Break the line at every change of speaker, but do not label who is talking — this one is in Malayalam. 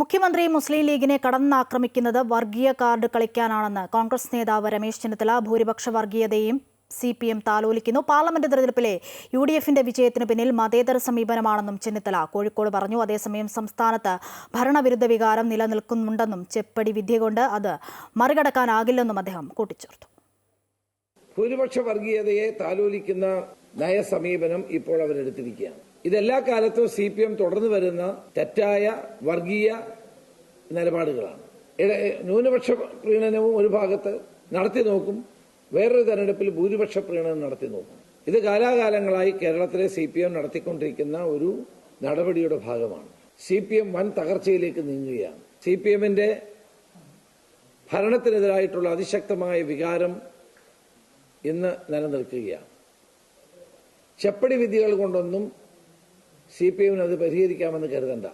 മുഖ്യമന്ത്രി മുസ്ലിം ലീഗിനെ കടന്നാക്രമിക്കുന്നത് വർഗീയ കാർഡ് കളിക്കാനാണെന്ന് കോൺഗ്രസ് നേതാവ് രമേശ് ചെന്നിത്തല ഭൂരിപക്ഷ വർഗീയതയും സി പി എം താലോലിക്കുന്നു. പാർലമെന്റ് തെരഞ്ഞെടുപ്പിലെ യു ഡി എഫിന്റെ വിജയത്തിന് പിന്നിൽ മതേതര സമീപനമാണെന്നും ചെന്നിത്തല കോഴിക്കോട് പറഞ്ഞു. അതേസമയം സംസ്ഥാനത്ത് ഭരണവിരുദ്ധ വികാരം നിലനിൽക്കുന്നുണ്ടെന്നും ചെപ്പടി വിദ്യ കൊണ്ട് അത് മറികടക്കാനാകില്ലെന്നും അദ്ദേഹം കൂട്ടിച്ചേർത്തു.
ഭൂരിപക്ഷ വർഗീയതയെ താലോലിക്കുന്ന നയസമീപനം ഇപ്പോൾ അവരെടുത്തിരിക്കുകയാണ്. ഇതെല്ലാ കാലത്തും സി പി എം തുടർന്നു വരുന്ന തെറ്റായ വർഗീയ നിലപാടുകളാണ്. ന്യൂനപക്ഷ പ്രീണനവും ഒരു ഭാഗത്ത് നടത്തി നോക്കും വേറൊരു തെരഞ്ഞെടുപ്പിൽ ഭൂരിപക്ഷ പ്രീണനം നടത്തി നോക്കും. ഇത് കാലാകാലങ്ങളായി കേരളത്തിലെ സി പി എം നടത്തിക്കൊണ്ടിരിക്കുന്ന ഒരു നടപടിയുടെ ഭാഗമാണ്. സി പി എം വൻ തകർച്ചയിലേക്ക് നീങ്ങുകയാണ്. സി പി എമ്മിന്റെ ഭരണത്തിനെതിരായിട്ടുള്ള അതിശക്തമായ വികാരം ഇന്ന് നിലനിൽക്കുകയാണ്. ചെപ്പടി വിധികൾ കൊണ്ടൊന്നും സി പി എമ്മിന് അത് പരിഹരിക്കാമെന്ന് കരുതണ്ട.